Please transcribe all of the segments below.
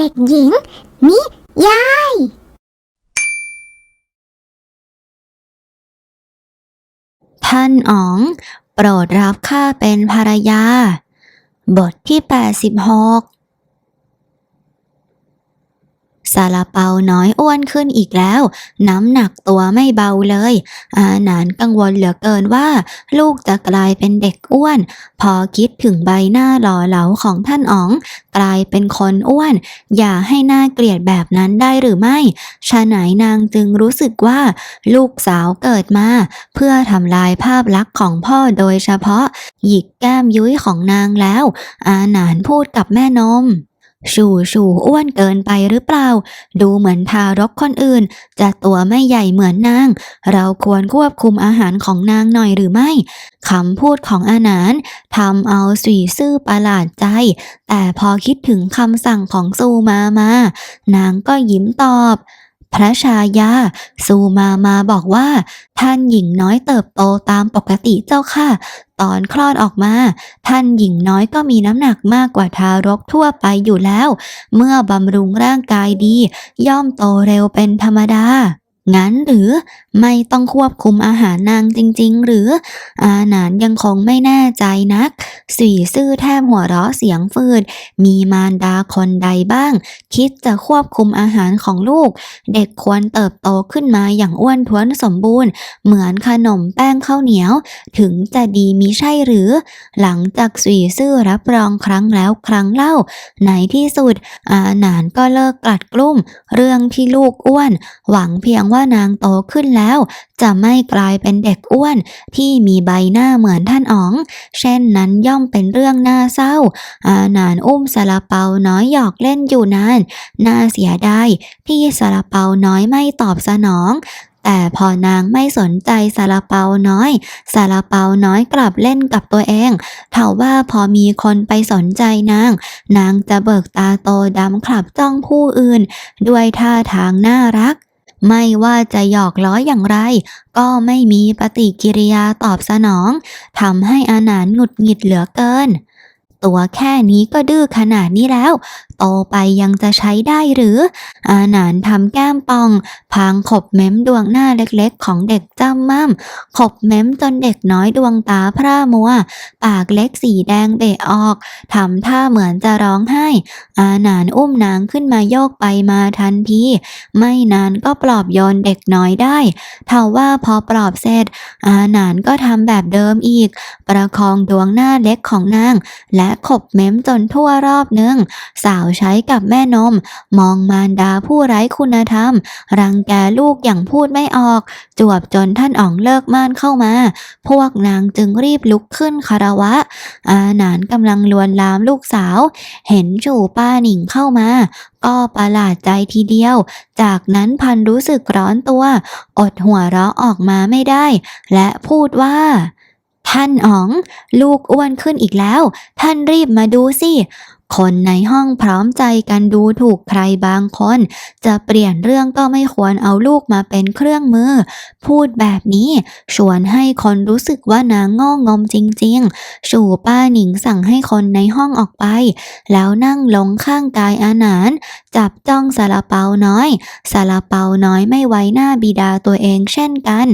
เด็กหญิง นิยาย ท่านอ๋อง โปรดรับข้าเป็นภรรยา บทที่ 86 ซาลาเปาน้อยอ้วนขึ้นอีกแล้ว น้ำหนักตัวไม่เบาเลย อาหนานกังวลเหลือเกินว่า ลูกจะกลายเป็นเด็กอ้วน พอคิดถึงใบหน้าหล่อเหลาของท่านอ๋อง กลายเป็นคนอ้วน อย่าให้หน้าเกลียดแบบนั้นได้หรือไม่ชะไหนนางจึงรู้สึกว่า ลูกสาวเกิดมา เพื่อทำลายภาพลักษณ์ของพ่อโดยเฉพาะ หยิกแก้มยุ้ยของนางแล้ว อาหนานพูดกับแม่นม ชูชูอ้วนเกินไปหรือเปล่า ดูเหมือนทารกคนอื่น จะตัวไม่ใหญ่เหมือนนาง เราควรควบคุมอาหารของนางหน่อยหรือไม่คำพูดของอาหนานทำเอาสีซื่อประหลาดใจ แต่พอคิดถึงคำสั่งของซูมามา นางก็ยิ้มตอบ พระชายาซูมามาบอกว่า ท่านหญิงน้อยเติบโตตามปกติเจ้าค่ะ ตอนคลอดออกมา ท่านหญิงน้อยก็มีน้ำหนักมากกว่าทารกทั่วไปอยู่แล้ว เมื่อบำรุงร่างกายดี ย่อมโตเร็วเป็นธรรมดา งั้นหรือไม่ต้องควบคุมอาหารนางจริง ๆ หรือ อาหนานยังคงไม่แน่ใจนัก สีซื่อแทบหัวเราะเสียงฟืด มีมารดาคนใดบ้าง คิดจะควบคุมอาหารของลูก เด็กควรเติบโตขึ้นมาอย่างอ้วนท้วนสมบูรณ์ เหมือนขนมแป้งข้าวเหนียว ถึงจะดีมิใช่หรือ หลังจากสีซื่อรับรองครั้งแล้วครั้งเล่า ในที่สุด อาหนานก็เลิกกลัดกลุ้ม เรื่องที่ลูกอ้วน หวังเพียงว่าานางโตขึ้นแล้ว จะไม่กลายเป็นเด็กอ้วน ที่มีใบหน้าเหมือนท่านอ๋อง เช่นนั้นย่อมเป็นเรื่องน่าเศร้า อาหนานอุ้มซาลาเปาน้อยหยอกเล่นอยู่นานน่าเสียดายที่ซาลาเปาน้อยไม่ตอบสนองแต่พอนางไม่สนใจซาลาเปาน้อยซาลาเปาน้อยกลับเล่นกับตัวเองเท่าว่าพอมีคนไปสนใจนาง นางจะเบิกตาโตดำคลับจ้องผู้อื่น ด้วยท่าทางน่ารัก ไม่ว่าจะหยอกล้ออย่างไร ก็ไม่มีปฏิกิริยาตอบสนองทำให้อาหนานหงุดหงิดเหลือเกิน ตัวแค่นี้ก็ดื้อขนาดนี้แล้ว โตไปยังจะใช้ได้หรือ อาหนานทำแก้มปอง พางขบเม้มดวงหน้าเล็กๆ ของเด็กจ้ำม่ำขบเม้มจนเด็กน้อยดวงตาพร่ามัว ปากเล็กสีแดงเบะออกทำท่าเหมือนจะร้องไห้ อาหนานอุ้มนางขึ้นมาโยกไปมาทันทีไม่นานก็ปลอบโยนเด็กน้อยได้เท่าว่าพอปลอบเสร็จ อาหนานก็ทำแบบเดิมอีก ประคองดวงหน้าเล็กของนาง และขบเม้มจนทั่วรอบนึง สาวใช้กับแม่นม มองมารดาผู้ไร้คุณธรรม รังแกลูกอย่างพูดไม่ออก จวบจนท่านอ๋องเลิกม่านเข้ามา พวกนางจึงรีบลุกขึ้นคารวะ อาหนานกำลังลวนลามลูกสาว เห็นจู่ป้าหนิงเข้ามา ก็ประหลาดใจทีเดียว จากนั้นพันรู้สึกร้อนตัว อดหัวเราะออกมาไม่ได้ และพูดว่า ท่านอ๋อง ลูกอ้วนขึ้นอีกแล้ว ท่านรีบมาดูสิ คนในห้องพร้อมใจกันดูถูกใครบางคน จะเปลี่ยนเรื่องก็ไม่ควรเอาลูกมาเป็นเครื่องมือ พูดแบบนี้ชวนให้คนรู้สึกว่านางง่งมจริงๆชูป้าหนิงสั่งให้คนในห้องออกไป แล้วนั่งลงข้างกายอาหนาน จับจ้องซาลาเปาน้อยซาลาเปาน้อยไม่ไว้หน้าบิดาตัวเองเช่นกัน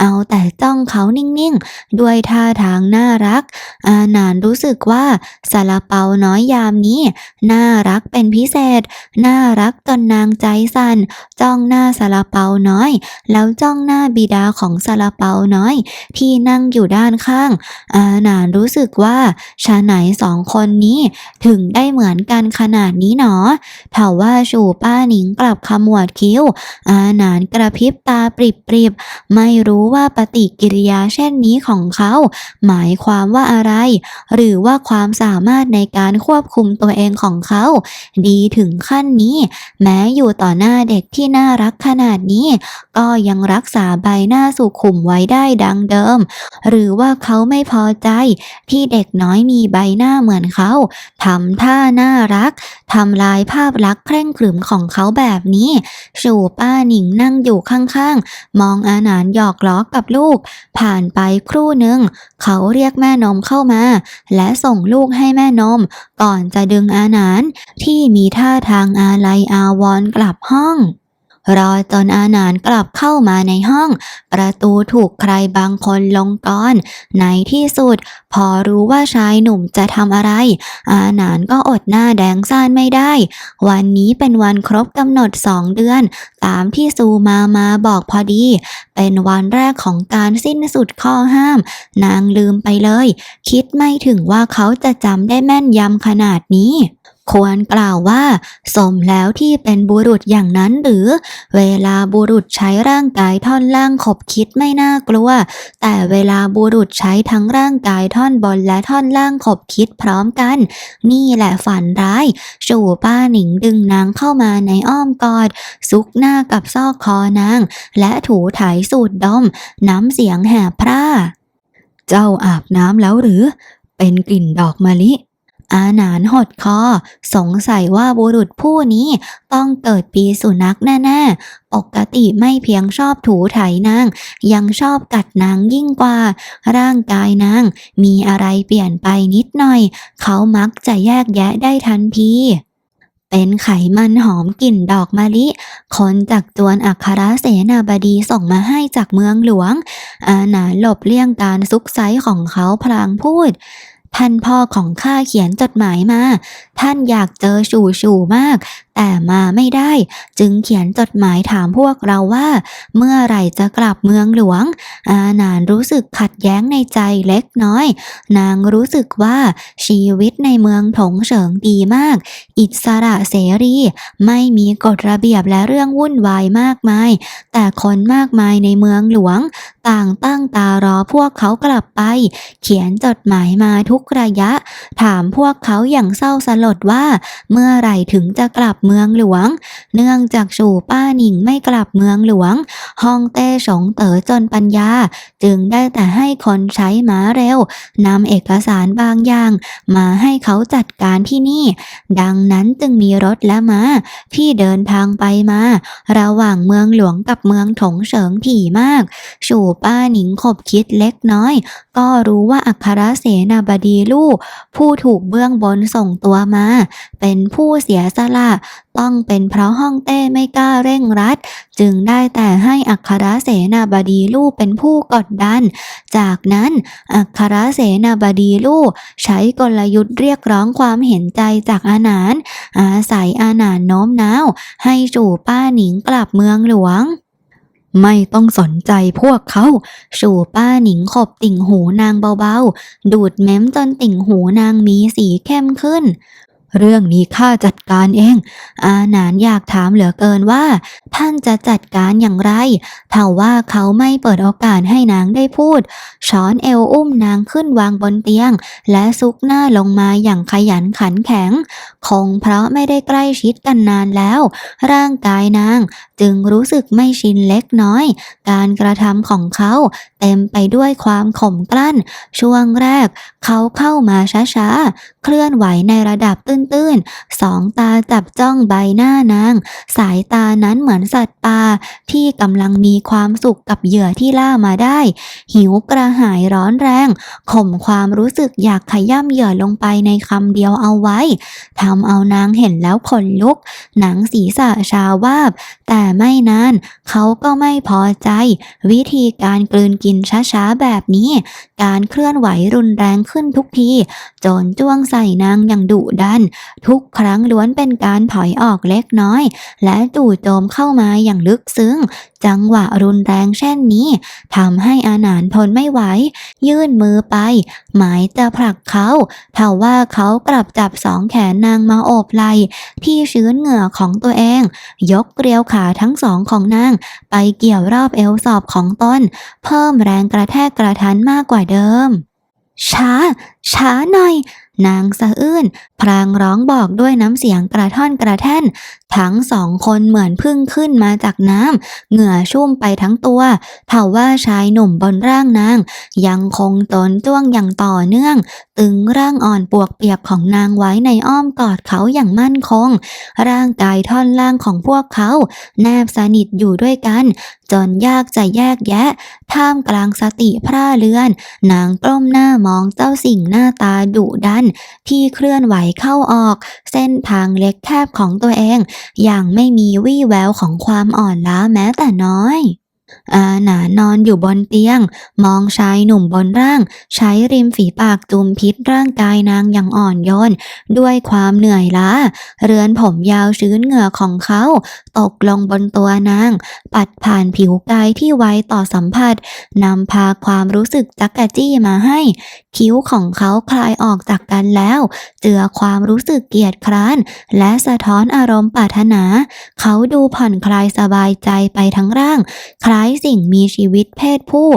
เอาแต่จ้องเขานิ่งๆ ด้วยท่าทางน่ารัก อาหนานรู้สึกว่าซาลาเปาน้อยยามนี้ น่ารักเป็นพิเศษ น่ารักจนนางใจสั่น จ้องหน้าซาลาเปาน้อย แล้วจ้องหน้าบิดาของซาลาเปาน้อย ที่นั่งอยู่ด้านข้าง อาหนานรู้สึกว่าชาไหนสองคนนี้ ถึงได้เหมือนกันขนาดนี้หนอเถาว่าชูป้าหนิงกลับขมวดคิ้ว อาหนานกระพริบตาปริบๆ ไม่รู้ว่าปฏิกิริยาเช่นนี้ของเขา หมายความว่าอะไร หรือว่าความสามารถในการควบคุมตัวเองของเขา ดีถึงขั้นนี้ แม้อยู่ต่อหน้าเด็กที่น่ารักขนาดนี้ ก็ยังรักษาใบหน้าสุขุมไว้ได้ดังเดิม หรือว่าเขาไม่พอใจ ที่เด็กน้อยมีใบหน้าเหมือนเขาทำท่าน่ารักทำลายภาพลักษณ์เคร่งขรึมของเขาแบบนี้ชูป้าหนิงนั่งอยู่ข้างๆ มองอาหนานหยอกล้อกับลูก ผ่านไปครู่หนึ่ง เขาเรียกแม่นมเข้ามา และส่งลูกให้แม่นม ก่อนจะดึงอาหนานที่มีท่าทางอาลัยอาวรณ์กลับห้อง รอจนอาหนานกลับเข้ามาในห้อง ประตูถูกใครบางคนลงก่อน ในที่สุด พอรู้ว่าชายหนุ่มจะทำอะไร อาหนานก็อดหน้าแดงซ่านไม่ได้ วันนี้เป็นวันครบกำหนดสองเดือน ตามที่ซูมามาบอกพอดี เป็นวันแรกของการสิ้นสุดข้อห้าม นางลืมไปเลย คิดไม่ถึงว่าเขาจะจำได้แม่นยำขนาดนี้ ควรกล่าวว่า สมแล้วที่เป็นบุรุษอย่างนั้นหรือ เวลาบุรุษใช้ร่างกายท่อนล่างขบคิดไม่น่ากลัว แต่เวลาบุรุษใช้ทั้งร่างกายท่อนบนและท่อนล่างขบคิดพร้อมกัน นี่แหละฝันร้ายจู่ป้าหนิงดึงนางเข้ามาในอ้อมกอด ซุกหน้ากับซอกคอนาง และถูถ่ายสูดดม น้ำเสียงแหบพร่า เจ้าอาบน้ำแล้วหรือ เป็นกลิ่นดอกมะลิ อาหนานหดคอ สงสัยว่าบุรุษผู้นี้ต้องเกิดปีสุนัขแน่ๆ ปกติไม่เพียงชอบถูไถนาง ยังชอบกัดนางยิ่งกว่า ร่างกายนาง มีอะไรเปลี่ยนไปนิดหน่อย เขามักจะแยกแยะได้ทันทีเป็นไขมันหอมกลิ่นดอกมะลิ คนจากจวนอัครเสนาบดีส่งมาให้จากเมืองหลวง อาหนาหลบเลี่ยงการซุกไซของเขาพลางพูด ท่านพ่อของข้าเขียนจดหมายมา ท่านอยากเจอชูชูมากแต่มาไม่ได้ จึงเขียนจดหมายถามพวกเราว่า เมื่อไหร่จะกลับเมืองหลวง อาหนานรู้สึกขัดแย้งในใจเล็กน้อย นางรู้สึกว่าชีวิตในเมืองถงเฉิงดีมาก อิสระเสรี ไม่มีกฎระเบียบและเรื่องวุ่นวายมากมาย แต่คนมากมายในเมืองหลวง ต่างตั้งตารอพวกเขากลับไป เขียนจดหมายมาทุกระยะ ถามพวกเขาอย่างเศร้าสลดว่า เมื่อไหร่ถึงจะกลับเมืองหลวง เนื่องจากสู่ป้าหนิงไม่กลับเมืองหลวงฮองเต้สงเต๋อจนปัญญา จึงได้แต่ให้คนใช้ม้าเร็วนำเอกสารบางอย่าง มาให้เขาจัดการที่นี่ ดังนั้นจึงมีรถและม้าที่เดินทางไปมา ระหว่างเมืองหลวงกับเมืองถงเฉิงถี่มาก สู่ป้าหนิงขบคิดเล็กน้อยก็รู้ว่าอัครเสนาบดีลูกผู้ถูกเบื้องบนส่งตัวมา เป็นผู้เสียสละต้องเป็นเพราะฮ่องเต้ไม่กล้าเร่งรัด จึงได้แต่ให้อัครเสนาบดีลูกเป็นผู้กดดัน จากนั้นอัครเสนาบดีลูกใช้กลยุทธ์เรียกร้องความเห็นใจจากอาหนานอาศัยอาหนานโน้มน้าว ให้จู่ป้าหนิงกลับเมืองหลวง ไม่ต้องสนใจพวกเขา สู่ป้าหนิงขบติ่งหูนางเบาๆ ดูดเม้มจนติ่งหูนางมีสีเข้มขึ้น เรื่องนี้ข้าจัดการเอง อาหนานอยากถามเหลือเกินว่า ท่านจะจัดการอย่างไรถ้าว่าเขาไม่เปิดโอกาสให้นางได้พูด ช้อนเอวอุ้มนางขึ้นวางบนเตียง และซุกหน้าลงมาอย่างขยันขันแข็ง คงเพราะไม่ได้ใกล้ชิดกันนานแล้ว ร่างกายนางจึงรู้สึกไม่ชินเล็กน้อย การกระทำของเขาเต็มไปด้วยความข่มกลั้น ช่วงแรก เขาเข้ามาช้าๆ เคลื่อนไหวในระดับตื้นๆสองตาจับจ้องใบหน้านาง สายตานั้นเหมือนสัตว์ป่าที่กำลังมีความสุขกับเหยื่อที่ล่ามาได้ หิวกระหายร้อนแรง ข่มความรู้สึกอยากขย่ำเหยื่อลงไปในคำเดียวเอาไว้ทำเอานางเห็นแล้วขนลุก หนังศีรษะชาวาบ แต่ไม่นาน เขาก็ไม่พอใจ วิธีการกลืนกินช้าๆแบบนี้ การเคลื่อนไหวรุนแรงขึ้นทุกที จนจ้วงใส่นางอย่างดุดันทุกครั้งล้วนเป็นการถอยออกเล็กน้อย และจู่โจมเข้ามาอย่างลึกซึ้ง จังหวะรุนแรงเช่นนี้ทำให้อาหนานทนไม่ไหว ยื่นมือไป หมายจะผลักเขาทว่าเขากลับจับสองแขนนางมาโอบไหล่ที่ชื้นเหงื่อของตัวเอง ยกเกลียวขาทั้งสองของนาง ไปเกี่ยวรอบเอวสอบของตนเพิ่มแรงกระแทกกระทันมากกว่าเดิม ช้า ช้าหน่อย นางสะอื้นพรางร้องบอกด้วยน้ำเสียงกระท่อนกระแท่น ทั้งสองคนเหมือนพึ่งขึ้นมาจากน้ำเหงื่อชุ่มไปทั้งตัวเท่าว่าชายหนุ่มบนร่างนาง ยังคงตนจ้วงอย่างต่อเนื่อง ตึงร่างอ่อนปวกเปียกของนางไว้ในอ้อมกอดเขาอย่างมั่นคง ร่างกายท่อนล่างของพวกเขา แนบสนิทอยู่ด้วยกัน จนยากจะแยกแยะ ท่ามกลางสติพร่าเลือน นางกล้มหน้ามองเจ้าสิ่งหน้าตาดุดัน ที่เคลื่อนไหวเข้าออก เส้นทางเล็กแคบของตัวเอง อย่างไม่มีวี่แววของความอ่อนล้าแม้แต่น้อย อาหนานอนอยู่บนเตียง มองชายหนุ่มบนร่าง ใช้ริมฝีปากจุมพิษร่างกายนางอย่างอ่อนโยน ด้วยความเหนื่อยล้า เรือนผมยาวชื้นเหงื่อของเขา ตกลงบนตัวนาง ปัดผ่านผิวกายที่ไวต่อสัมผัสนำพาความรู้สึกจักกะจี้มาให้ คิ้วของเขาคลายออกจากกันแล้ว เจือความรู้สึกเกียดคร้าน และสะท้อนอารมณ์ปรารถนา เขาดูผ่อนคลายสบายใจไปทั้งร่างคลายสิ่งมีชีวิตเพศผู้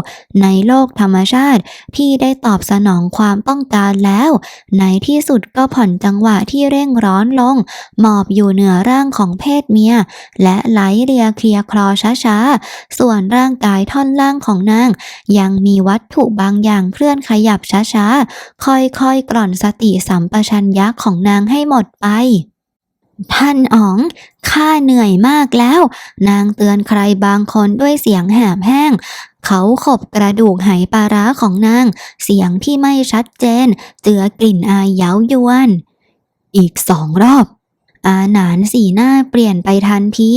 ในโลกธรรมชาติ ที่ได้ตอบสนองความต้องการแล้ว ในที่สุดก็ผ่อนจังหวะที่เร่งร้อนลง หมอบอยู่เหนือร่างของเพศเมีย และไหลเรียเคลียคลอช้าๆ ส่วนร่างกายท่อนล่างของนาง ยังมีวัตถุบางอย่างเคลื่อนขยับช้าๆ ค่อยๆกล่อนสติสัมปชัญญะของนางให้หมดไป ท่านอ๋องข้าเหนื่อยมากแล้ว นางเตือนใครบางคนด้วยเสียงแหบแห้ง เขาขบกระดูกไหปลาร้าของนาง เสียงที่ไม่ชัดเจน เจือกลิ่นอายเย้ายวน อีกสองรอบ อาหนานสีหน้าเปลี่ยนไปทันที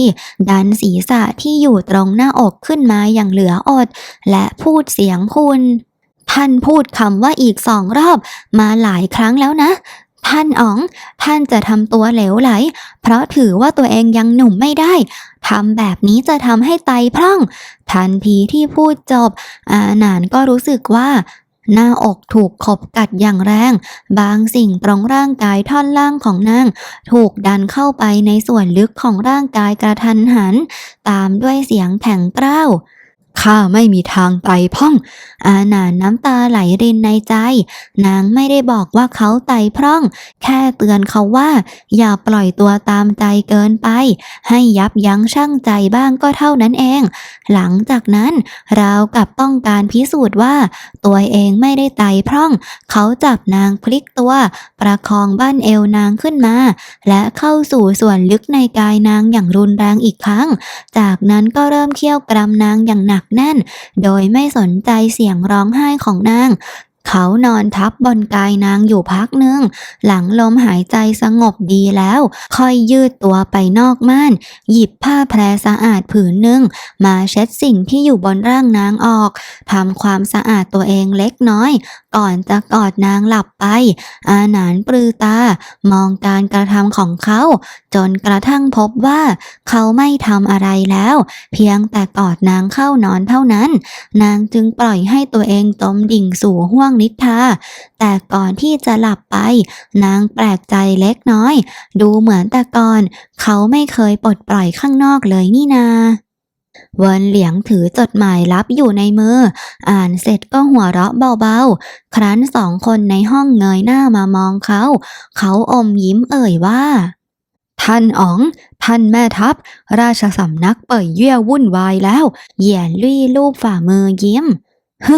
ดันศีรษะที่อยู่ตรงหน้าอกขึ้นมาอย่างเหลืออด และพูดเสียงคุณท่านพูดคำว่าอีกสองรอบมาหลายครั้งแล้วนะ ท่านอ๋อง ท่านจะทำตัวเหลวไหล เพราะถือว่าตัวเองยังหนุ่มไม่ได้ทำแบบนี้จะทำให้ไตพร่อง ทันทีที่พูดจบ อาหนานก็รู้สึกว่าหน้าอกถูกขบกัดอย่างแรง บางสิ่งตรงร่างกายท่อนล่างของนาง ถูกดันเข้าไปในส่วนลึกของร่างกายกระทันหัน ตามด้วยเสียงแข็งกร้าว ข้าไม่มีทางไตพ่อง อาหนานน้ำตาไหลรินในใจ นางไม่ได้บอกว่าเขาไตพร่อง แค่เตือนเขาว่า อย่าปล่อยตัวตามใจเกินไป ให้ยับยั้งชั่งใจบ้างก็เท่านั้นเอง หลังจากนั้นเรากับต้องการพิสูจน์ว่า ตัวเองไม่ได้ไตพร่อง เขาจับนางพลิกตัว ประคองบ้านเอวนางขึ้นมา และเข้าสู่ส่วนลึกในกายนางอย่างรุนแรงอีกครั้ง จากนั้นก็เริ่มเคี่ยวกรำนางอย่างหนักแน่น โดยไม่สนใจเสียงร้องไห้ของนาง เขานอนทับบนกายนางอยู่พักหนึ่ง หลังลมหายใจสงบดีแล้ว ค่อยยืดตัวไปนอกม่าน หยิบผ้าแพรสะอาดผืนหนึ่ง มาเช็ดสิ่งที่อยู่บนร่างนางออกทำความสะอาดตัวเองเล็กน้อย ก่อนจะกอดนางหลับไป อาหนานปลือตา มองการกระทำของเขา จนกระทั่งพบว่า เขาไม่ทำอะไรแล้ว เพียงแต่กอดนางเข้านอนเท่านั้น นางจึงปล่อยให้ตัวเองจมดิ่งสู่ห้วงนิทา แต่ก่อนที่จะหลับไป นางแปลกใจเล็กน้อย ดูเหมือนแต่ก่อน เขาไม่เคยปลดปล่อยข้างนอกเลยนี่นาเวินเหลียงถือจดหมายลับอยู่ในมือ อ่านเสร็จก็หัวเราะเบาๆ ครั้นสองคนในห้องเงยหน้ามามองเขา เขาอมยิ้มเอ่ยว่า ท่านอ๋อง ท่านแม่ทัพ ราชสำนักเป่ยเยี่ยวุ่นวายแล้ว เหยียนลี่ลูบฝ่ามือยิ้มฮึ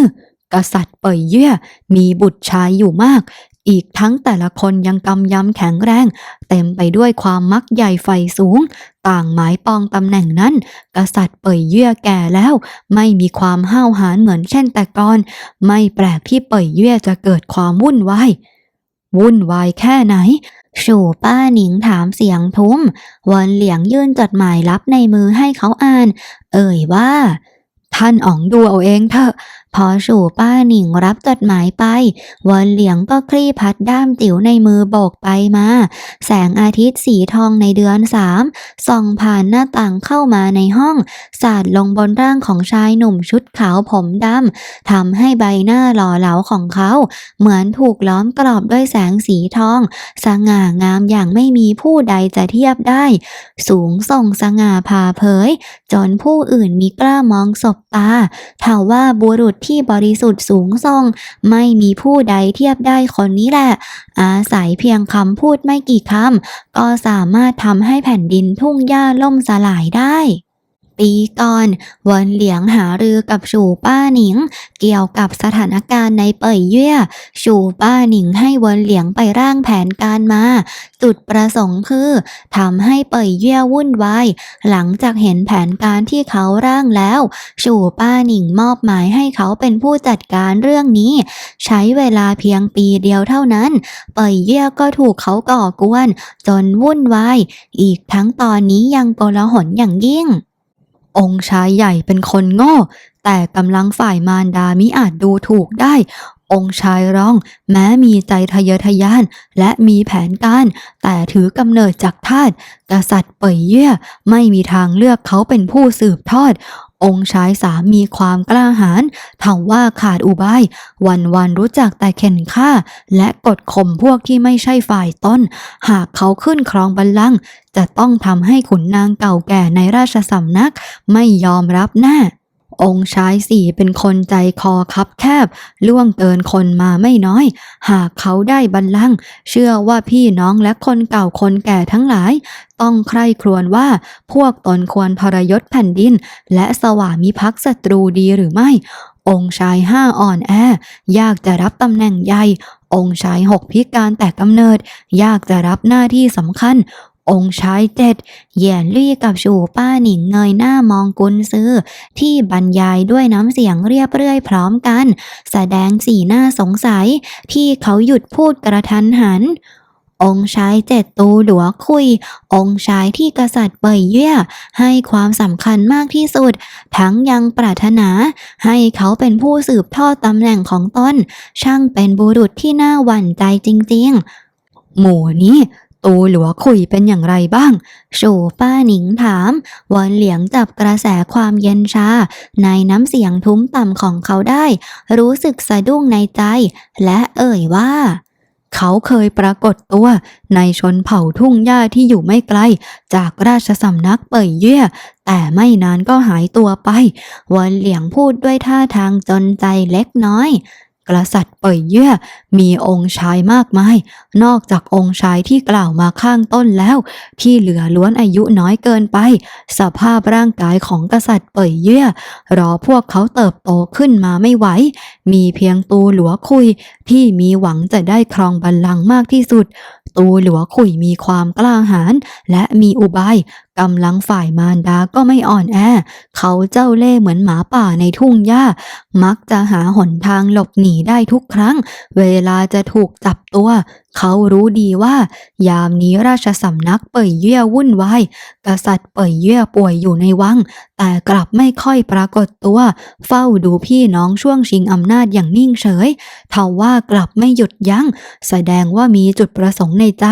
กษัตริย์เป่ยเยี่ยมีบุตรชายอยู่มาก อีกทั้งแต่ละคนยังกำยำแข็งแรง เต็มไปด้วยความมักใหญ่ไฟสูง ต่างหมายปองตำแหน่งนั้น กษัตริย์เป่ยเยี่ยแก่แล้ว ไม่มีความห้าวหาญเหมือนเช่นแต่ก่อน ไม่แปลกที่เป่ยเยี่ยจะเกิดความวุ่นวายวุ่นวายแค่ไหนสู่ป้าหนิงถามเสียงทุ้มวินเหลียงยื่นจดหมายลับในมือให้เขาอ่าน เอ่ยว่า ท่านอ๋องดูเอาเองเถอะพอสู่ป้าหนิงรับจดหมายไปเวินเหลียงก็คลี่พัดด้ามจิ๋วในมือโบกไปมา แสงอาทิตย์สีทองในเดือนสามส่องผ่านหน้าต่างเข้ามาในห้อง สาดลงบนร่างของชายหนุ่มชุดขาวผมดำทำให้ใบหน้าหล่อเหลาของเขา เหมือนถูกล้อมกรอบด้วยแสงสีทอง สง่างามอย่างไม่มีผู้ใดจะเทียบได้ สูงส่งสง่าผ่าเผย จนผู้อื่นมีกล้ามองสบตาถาว่าบุรุษที่บริสุทธิ์สูงส่ง ไม่มีผู้ใดเทียบได้คนนี้แหละ อาศัยเพียงคำพูดไม่กี่คำก็สามารถทำให้แผ่นดินทุ่งหญ้าล่มสลายได้ ปีก่อนเวินเหลียงหารือกับชูป้าหนิง เกี่ยวกับสถานการณ์ในเป่ยเย่ยชูป้าหนิงให้เวินเหลียงไปร่างแผนการมา จุดประสงค์คือทำให้เป่ยเย่ยวุ่นวายหลังจากเห็นแผนการที่เขาร่างแล้ว ชูป้าหนิงมอบหมายให้เขาเป็นผู้จัดการเรื่องนี้ ใช้เวลาเพียงปีเดียวเท่านั้น เป่ยเย่ยก็ถูกเขาก่อกวน จนวุ่นวายอีกทั้งตอนนี้ยังโกลาหลอย่างยิ่ง องค์ชายใหญ่เป็นคนโง่ แต่กำลังฝ่ายมารดามิอาจดูถูกได้ องค์ชายร้อง แม้มีใจทะเยอทะยาน และมีแผนการ แต่ถือกำเนิดจากทาสกษัตริย์เป่ยเย่ไม่มีทางเลือกเขาเป็นผู้สืบทอด องค์ชายสามมีความกล้าหาญทว่าขาดอุบาย วันวันรู้จักแต่เข็นฆ่า และกดข่มพวกที่ไม่ใช่ฝ่ายต้น หากเขาขึ้นครองบัลลังก์จะต้องทำให้ขุนนางเก่าแก่ในราชสำนักไม่ยอมรับหน้า องค์ชายสี่เป็นคนใจคอคับแคบ ล่วงเกินคนมาไม่น้อย หากเขาได้บัลลังก์เชื่อว่าพี่น้องและคนเก่าคนแก่ทั้งหลาย ต้องใคร่ครวญว่าพวกตนควรทรยศแผ่นดิน และสวามิภักดิ์ศัตรูดีหรือไม่ องค์ชายห้าอ่อนแอ ยากจะรับตำแหน่งใหญ่องค์ชายหกพิการแต่กำเนิด ยากจะรับหน้าที่สำคัญ องค์ชายเจ็ดเหยียนลี่กับชูป้าหนิงเงยหน้ามองกุนซือที่บรรยายด้วยน้ำเสียงเรียบเรื่อยพร้อมกัน แสดงสีหน้าสงสัย ที่เขาหยุดพูดกระทันหัน องค์ชายเจ็ดตูหลัวคุย องค์ชายที่กษัตริย์เป่ยเย่ยให้ความสำคัญมากที่สุด ทั้งยังปรารถนา ให้เขาเป็นผู้สืบทอดตำแหน่งของตนช่างเป็นบุรุษที่น่าหวั่นใจจริง ๆ หมู่นี้ ตูหลัวคุยเป็นอย่างไรบ้างชูป้าหนิงถามวอนเหลียงจับกระแสความเย็นชา ในน้ำเสียงทุ้มต่ำของเขาได้ รู้สึกสะดุ้งในใจ และเอ่ยว่า เขาเคยปรากฏตัว ในชนเผ่าทุ่งหญ้าที่อยู่ไม่ไกล จากราชสำนักเป่ยเย่ยแต่ไม่นานก็หายตัวไปวอนเหลียงพูดด้วยท่าทางจนใจเล็กน้อย กษัตริย์เป่ยเย่ยมีองค์ชายมากมาย นอกจากองค์ชายที่กล่าวมาข้างต้นแล้ว ที่เหลือล้วนอายุน้อยเกินไป สภาพร่างกายของกษัตริย์เป่ยเย่ยรอพวกเขาเติบโตขึ้นมาไม่ไหว มีเพียงตูหลัวคุย ที่มีหวังจะได้ครองบัลลังก์มากที่สุด ตูหลัวขุยมีความกล้าหาญและมีอุบายกำลังฝ่ายมารดาก็ไม่อ่อนแอ เขาเจ้าเล่ห์เหมือนหมาป่าในทุ่งหญ้า มักจะหาหนทางหลบหนีได้ทุกครั้ง เวลาจะถูกจับ ตัว เขารู้ดีว่า ยามนี้ราชสำนักเป่ยเย่ยวุ่นวายกษัตริย์เป่ยเย่ยป่วยอยู่ในวัง แต่กลับไม่ค่อยปรากฏตัว เฝ้าดูพี่น้องช่วงชิงอำนาจอย่างนิ่งเฉยทว่ากลับไม่หยุดยัง้ง แสดงว่ามีจุดประสงค์ในใจ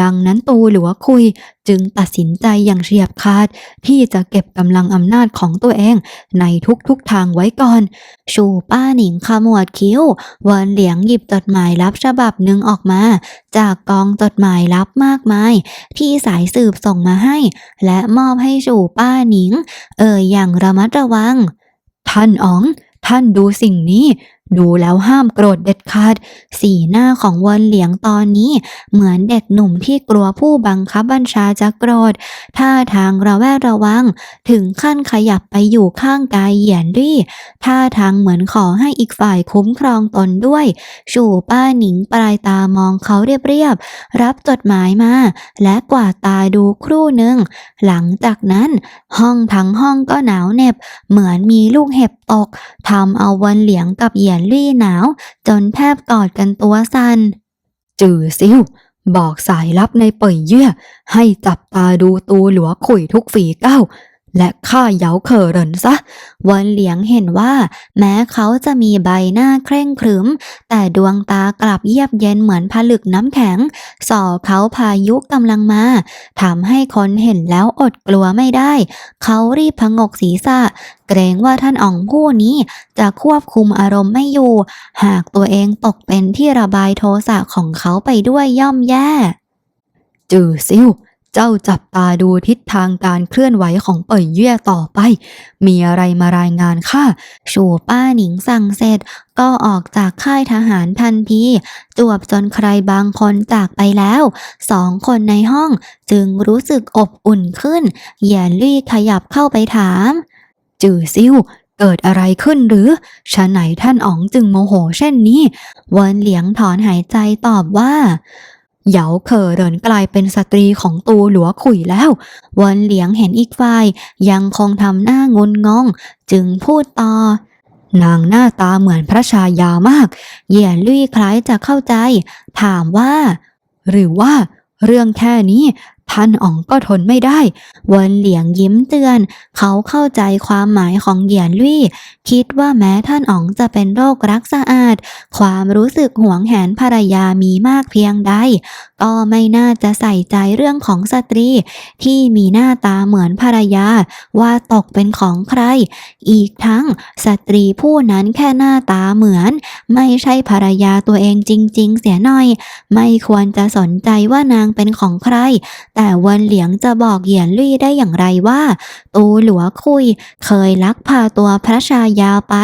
ดังนั้นตูหลัวคุย จึงตัดสินใจอย่างเฉียบขาด ที่จะเก็บกำลังอำนาจของตัวเองในทุกๆทางไว้ก่อน ชูป้าหนิงขมวดคิ้วเวินเหลียงหยิบจดหมายลับฉบับหนึ่งออกมา จากกองจดหมายลับมากมาย ที่สายสืบส่งมาให้ และมอบให้ชูป้าหนิง เอ่ยอย่างระมัดระวัง ท่านอ๋อง ท่านดูสิ่งนี้ ดูแล้วห้ามโกรธเด็ดขาด สีหน้าของเวนเหลียงตอนนี้ เหมือนเด็กหนุ่มที่กลัวผู้บังคับบัญชาจะโกรธ ท่าทางระแวดระวัง ถึงขั้นขยับไปอยู่ข้างกายเหยียนรี่ท่าทางเหมือนขอให้อีกฝ่ายคุ้มครองตนด้วย ชูป้าหนิงปลายตามองเขาเรียบๆ รับจดหมายมา และกวาดตาดูครู่หนึ่ง หลังจากนั้น ห้องทั้งห้องก็หนาวเหน็บ เหมือนมีลูกเห็บตกทำเอาวันเหลียงกับเหยียนลี่หนาว จนแทบกอดกันตัวสัน่นจือซิวบอกสายลับในเป่ยเยื่อ ให้จับตาดูตูหลัวขุยทุกฝีก้าว และข้าเหยาเขอเรินซะวันเหลียงเห็นว่า แม้เขาจะมีใบหน้าเคร่งครึม แต่ดวงตากลับเยียบเย็นเหมือนผลึกน้ำแข็ง ส่อเขาพายุกำลังมาทำให้คนเห็นแล้วอดกลัวไม่ได้ เขารีบพงกศีรษะ เกรงว่าท่านอ๋องผู้นี้จะควบคุมอารมณ์ไม่อยู่ หากตัวเองตกเป็นที่ระบายโทสะของเขาไปด้วยย่อมแย่จือซิว เจ้าจับตาดูทิศทางการเคลื่อนไหวของเป่ยเย่ต่อไป มีอะไรมารายงานข้าชูป้าหนิงสั่งเสร็จ ก็ออกจากค่ายทหารทันที จวบจนใครบางคนจากไปแล้ว สองคนในห้องจึงรู้สึกอบอุ่นขึ้นเหยียนลี่ขยับเข้าไปถาม จือซิ่วเกิดอะไรขึ้นหรือฉะไหนท่านอ๋องจึงโมโหเช่นนี้เวินเหลียงถอนหายใจตอบว่า เหยาเคอเดินกลายเป็นสตรีของตูหลัวขุยแล้ววนเหลียงเห็นอีกฝ่ายยังคงทำหน้างุนงง จึงพูดต่อนางหน้าตาเหมือนพระชายามาก เหยียนลุยคล้ายจะเข้าใจ ถามว่า หรือว่า เรื่องแค่นี้ ท่านอ๋องก็ทนไม่ได้เวินเหลียงยิ้มเตือน เขาเข้าใจความหมายของเหยียนลี่ คิดว่าแม้ท่านอ๋องจะเป็นโรครักสะอาด ความรู้สึกหวงแหนภรรยามีมากเพียงใด ก็ไม่น่าจะใส่ใจเรื่องของสตรี ที่มีหน้าตาเหมือนภรรยา ว่าตกเป็นของใคร อีกทั้งสตรีผู้นั้นแค่หน้าตาเหมือน ไม่ใช่ภรรยาตัวเองจริง ๆ เสียหน่อย ไม่ควรจะสนใจว่านางเป็นของใครแต่วันเหลียงจะบอกเหยียนลี่ได้อย่างไรว่า ตูหลัวคุย เคยลักพาตัวพระชายาไป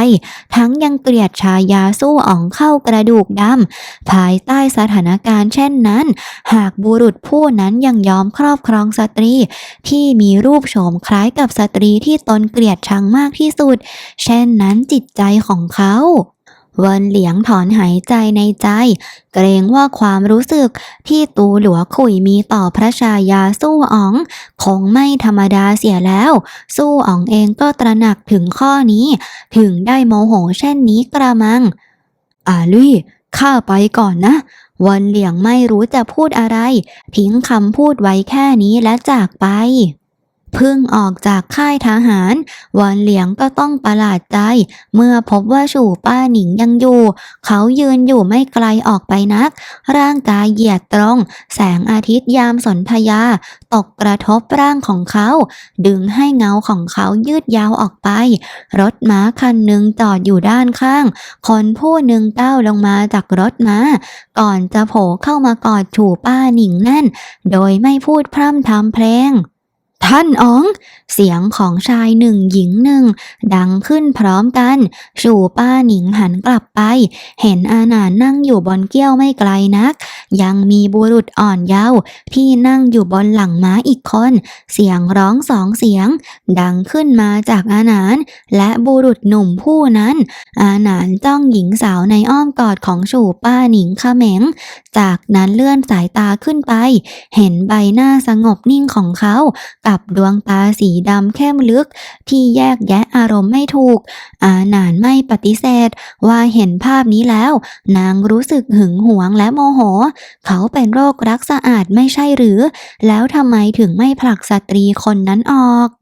ทั้งยังเกลียดชายาสู้อ่องเข้ากระดูกดำภายใต้สถานการณ์เช่นนั้น หากบุรุษผู้นั้นยังยอมครอบครองสตรี ที่มีรูปโฉมคล้ายกับสตรีที่ตนเกลียดชังมากที่สุด เช่นนั้นจิตใจของเขา เวินเหลียงถอนหายใจในใจ เกรงว่าความรู้สึกที่ตูหลัวขุยมีต่อพระชายาสู้อ๋อง คงไม่ธรรมดาเสียแล้ว สู้อ๋องเองก็ตระหนักถึงข้อนี้ ถึงได้โมโหเช่นนี้กระมัง อาลี่ข้าไปก่อนนะวันเหลียงไม่รู้จะพูดอะไร ทิ้งคำพูดไว้แค่นี้และจากไป เพิ่งออกจากค่ายทหารวันเหลียงก็ต้องประหลาดใจ เมื่อพบว่าชู่ป้าหนิงยังอยู่ เขายืนอยู่ไม่ไกลออกไปนัก ร่างกายเหยียดตรง แสงอาทิตย์ยามสนธยา ตกกระทบร่างของเขา ดึงให้เงาของเขายืดยาวออกไป รถม้าคันหนึ่งจอดอยู่ด้านข้าง คนผู้หนึ่งก้าวลงมาจากรถม้า ก่อนจะโผล่เข้ามากอดถูป้าหนิงแน่น โดยไม่พูดพร่ำทำเพลง ท่านอ๋อง เสียงของชายหนึ่งหญิงหนึ่ง ดังขึ้นพร้อมกันชูป้าหนิงหันกลับไป เห็นอาหนานนั่งอยู่บนเกี้ยวไม่ไกลนัก ยังมีบุรุษอ่อนเยาว์ที่นั่งอยู่บนหลังม้าอีกคน เสียงร้องสองเสียง ดังขึ้นมาจากอาหนานและบุรุษหนุ่มผู้นั้น อาหนานจ้องหญิงสาวในอ้อมกอดของชูป้าหนิงเขม็งจากนั้นเลื่อนสายตาขึ้นไป เห็นใบหน้าสงบนิ่งของเขากับดวงตาสีดำเข้มลึก ที่แยกแยะอารมณ์ไม่ถูก อาหนานไม่ปฏิเสธ ว่าเห็นภาพนี้แล้ว นางรู้สึกหึงหวงและโมโห เขาเป็นโรครักสะอาดไม่ใช่หรือ แล้วทำไมถึงไม่ผลักสตรีคนนั้นออก